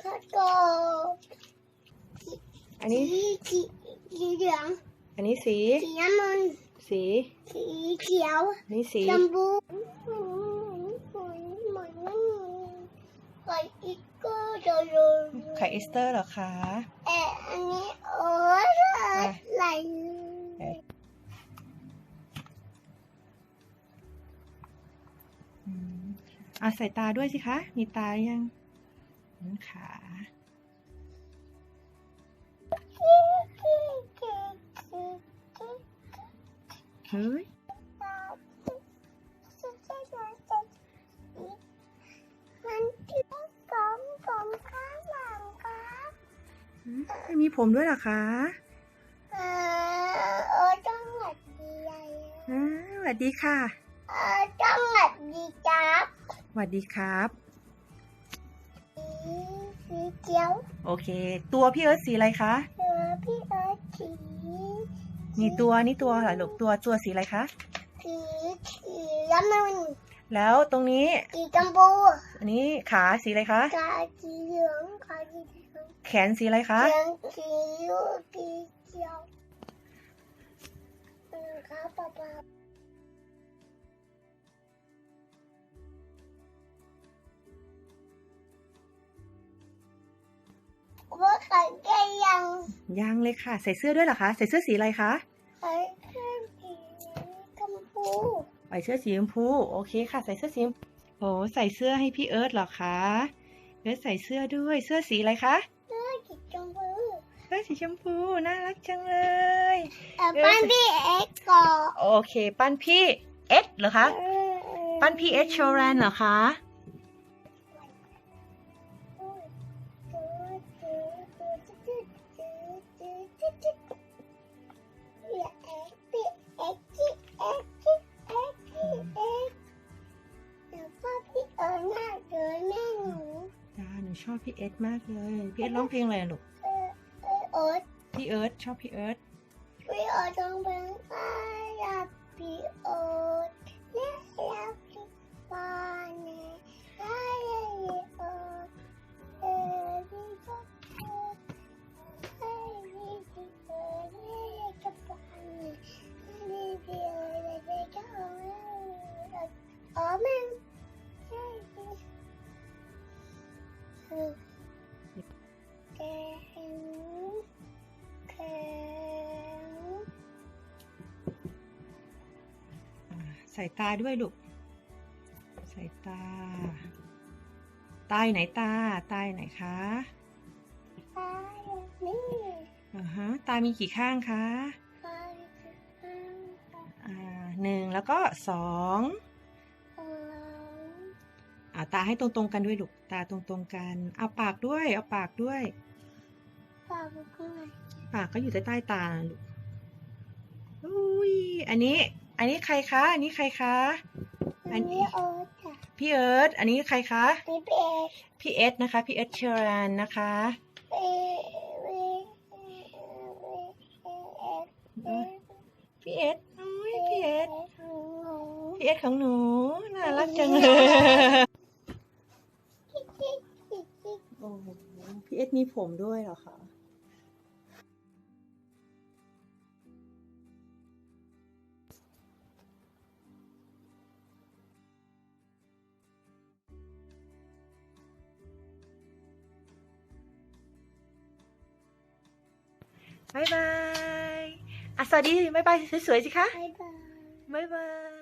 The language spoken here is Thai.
ข้าวโตอันนี้สีสีสีเหลืองอันนี้สี สีน้ำมันสีสีเขียวอันนี้สีชมพูเหมือนเหมือนเหมือนเหมือนไก่อีกก็โดนโดนไข่เอสเตอร์เหรอคะเอ่ออันนี้โอ้ยไหล อะใส่ตาด้วยสิคะมีตาหรือยังอืมขาเฮ้ยมันที่ผมผมข้างหลังครับอืมไม่มีผมด้วยเหรอคะเออเออจังหวัดดีอะไรอ่าสวัสดีค่ะ เออจังหวัดดีจับ สวัสดีครับสีสีเขียวโอเค ตัวพี่เอิร์ธสีอะไรคะ เออพี่เอิร์ธสีนี่ตัวนี่ตัวเหรอลูกตัวตัวสีอะไรคะ สีสีน้ำมันแล้วตรงนี้สีชมพูอันนี้ขาสีอะไรคะ กาสีเหลืองกาสีเหลืองแขนสีอะไรคะเขียวสีสีเขียวอืมครับป๊าป๊า ว่าใส่แก้ยังยังเลยค่ะ ใส่เสื้อด้วยเหรอคะ ใส่เสื้อสีอะไรคะใส่เครื่องสีชมพูใส่เสื้อสีชมพู โอเคค่ะ ใส่เสื้อสีชมพูโอ้ใส่เสื้อให้พี่เอิร์ธเหรอคะเอิร์ธใส่เสื้อด้วย เสื้อสีอะไรคะเสื้อสีชมพูเสื้อสีชมพูน่ารักจังเลยเอ่อบ้านพี่เอ็กซ์ก่อนโอเค ปั้นพี่เอ็ดเหรอคะ ปั้นพี่เอ็ดโชแรนเหรอคะ ชอบพี่เอ็ดมากเลย พี่เอ็ดร้องเพลงอะไรอะลูกพี่เอิร์ธชอบพี่เอิร์ธพี่โอ๊ตต้องเป็นอาลับพี่โอ๊ตแใส่ตาด้วยลูก ใส่ตา ตาอยู่ไหนตา ตาอยู่ไหนคะ ตายนี่อ่าฮะ ตามีกี่ข้างคะตายข้างตาอ่าหนึ่งแล้วก็สองของเราอ่าตาให้ตรงๆกันด้วยลูก ตาตรงๆกัน เอาปากด้วย เอาปากด้วย ปากมันข้างในปากก็อยู่ใต้ใต้ตานะลูกอุ้ย อันนี้ อันนี้ใครคะ อันนี้ใครคะ อัอันนนี้นี้โอ๊ตจ้ะพี่เอิร์ธอันนี้ใครคะ นี่เป็ดพี่เอสนะคะ พี่เอสเชอรันนะคะเป็ดเป็ดเป็ดพี่เอสอุ้ยพี่เอสของหนูพี่เอสของหนู น่ารักจังเลยจิ๊กจิ๊กจิ๊กจิ๊กโอ้โหพี่เอสมีผมด้วยเหรอคะ บายบายอะสวัสดีบายบายสวยๆสิคะบ๊ายบายบายบาย